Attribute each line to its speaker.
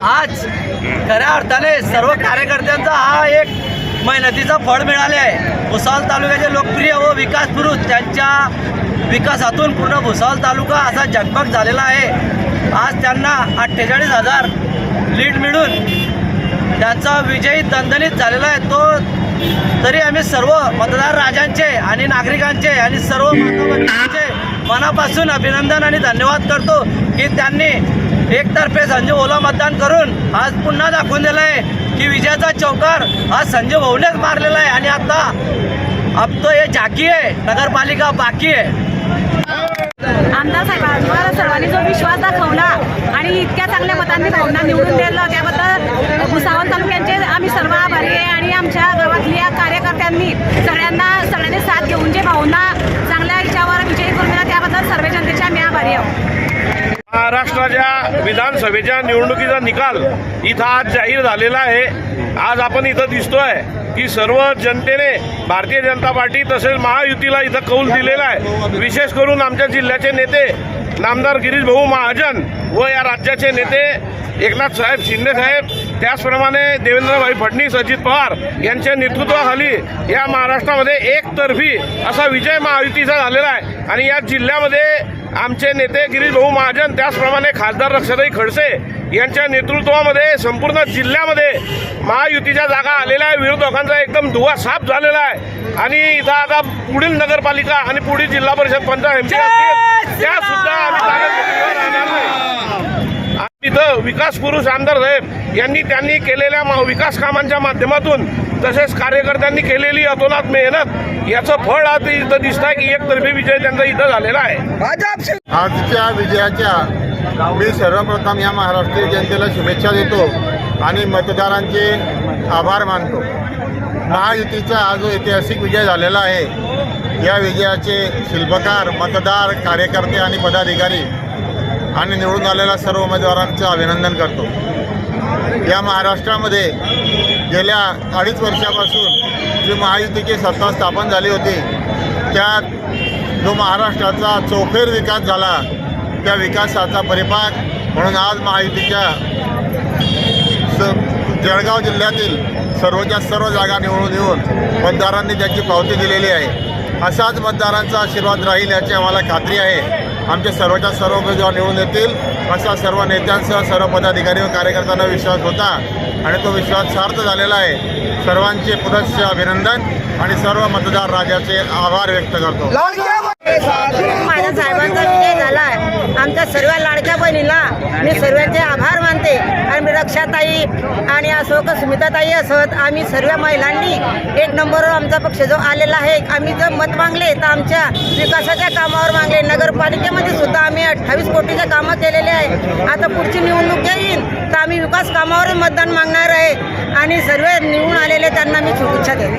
Speaker 1: आज खऱ्या अर्थाने सर्व कार्यकर्त्यांचा हा एक मेहनतीचा फळ मिळाले आहे. भुसावळ तालुक्याचे लोकप्रिय व विकास पुरुष त्यांच्या विकासातून पूर्ण भुसावळ तालुका असा जगमग झालेला आहे. आज त्यांना अठ्ठेचाळीस हजार लीड मिळून त्यांचा विजयी दणदणीत झालेला आहे. तो तरी आम्ही सर्व मतदार राजांचे आणि नागरिकांचे आणि सर्व माता मनापासून अभिनंदन आणि धन्यवाद करतो की त्यांनी एकतर्फे संजय ओला मतदान करून आज पुन्हा दाखवून दिलं आहे की विजयाचा चौकार आज संजय भाऊनेच मारलेला आहे. आणि आता अब तो हे झाकी आहे. नगरपालिका बाकी आहे.
Speaker 2: आमदार साहेबांवर सर्वांनी जो विश्वास दाखवला आणि इतक्या चांगल्या मतांनी भावना निवडून दिलं त्याबद्दल भुसावळ तालुक्यांचे आम्ही सर्व आभारी आहे आणि आमच्या गावातल्या कार्यकर्त्यांनी सगळ्यांना सगळ्यांनी साथ घेऊन जे भावना चांगल्या याच्यावर विजयी करून दिला त्याबद्दल सर्व जनतेचे आम्ही आभारी आहोत.
Speaker 3: महाराष्ट्राच्या विधानसभेच्या निवडणुकीचा निकाल इथं आज जाहीर झालेला आहे. आज आपण इथं दिसतोय की सर्व जनतेने भारतीय जनता पार्टी तसेच महायुतीला इथं कौल दिलेला आहे. विशेष करून आमच्या जिल्ह्याचे नेते नामदार गिरीश भाऊ महाजन व या राज्याचे नेते एकनाथ साहेब शिंदे साहेब त्याचप्रमाणे देवेंद्रभाई फडणवीस अजित पवार यांच्या नेतृत्वाखाली या महाराष्ट्रामध्ये एकतर्फी असा विजय महायुतीचा झालेला आहे. आणि या जिल्ह्यामध्ये आमचे नेते गिरीश भाऊ महाजन त्याचप्रमाणे खासदार रक्षाताई खडसे यांच्या नेतृत्वामध्ये संपूर्ण जिल्ह्यामध्ये महायुतीच्या जागा आलेल्या आहे विरोधकांचा एकदम धुवा साफ झालेला आहे. आणि इथं आता पुढील नगरपालिका आणि पुढील जिल्हा परिषद पंचायत त्या सुद्धा आम्ही इथं विकास पुरुष आमदार साहेब यांनी त्यांनी केलेल्या मा- विकास कामांच्या माध्यमातून तसेच कार्यकर्त्यांनी केलेली अतोनात मेहनत याचं फळ आज इथं दिसत आहे की एकतर्फी विजय त्यांचा इथं झालेला आहे.
Speaker 4: आजच्या विजयाच्या मी सर्वप्रथम या महाराष्ट्रीय जनतेला शुभेच्छा देतो आणि मतदारांचे आभार मानतो. महायुतीचा हा जो ऐतिहासिक विजय झालेला आहे या विजयाचे शिल्पकार मतदार कार्यकर्ते आणि पदाधिकारी आणि निवडून आलेल्या सर्व उमेदवारांचं अभिनंदन करतो. या महाराष्ट्रामध्ये गेल्या अडीच वर्षापासून जी महायुतीची सत्ता स्थापन झाली होती त्यात जो महाराष्ट्राचा चौफेर विकास झाला त्या विकासाचा परिपाक म्हणून आज महायुतीच्या स जळगाव जिल्ह्यातील सर्वच्या सर्व जागा निवडून येऊन मतदारांनी त्याची पावती दिलेली आहे. असाच मतदारांचा आशीर्वाद राहील याची आम्हाला खात्री आहे. आमचे सर्वच्या सर्व उमेदवार निवडून येतील असा सर्व नेत्यांसह सर्व पदाधिकारी व कार्यकर्त्यांना विश्वास होता आणि तो विश्वास सार्थ झालेला आहे. सर्वांचे पुनश्च अभिनंदन आणि सर्व मतदार राजाचे आभार व्यक्त करतो
Speaker 5: माझ्या साहेबांचा विजय झाला आहे आमच्या सर्व लाडक्या बहिणीला मी सर्वांचे आभार मानते. आणि रक्षाताई आणि असो का सुमिताताई असत आम्ही सर्व महिलांनी एक नंबरवर आमचा पक्ष जो आलेला आहे आम्ही जर मत मागले तर आमच्या विकासाच्या कामावर मागले. नगरपालिकेमध्ये सुद्धा आम्ही अठ्ठावीस कोटीचे कामं केलेले आहे. आता पुढची निवडणूक येईल तर आम्ही विकास कामावर मतदान मागणार आहे. आणि सर्व निवडून आलेले त्यांना मी शुभेच्छा देते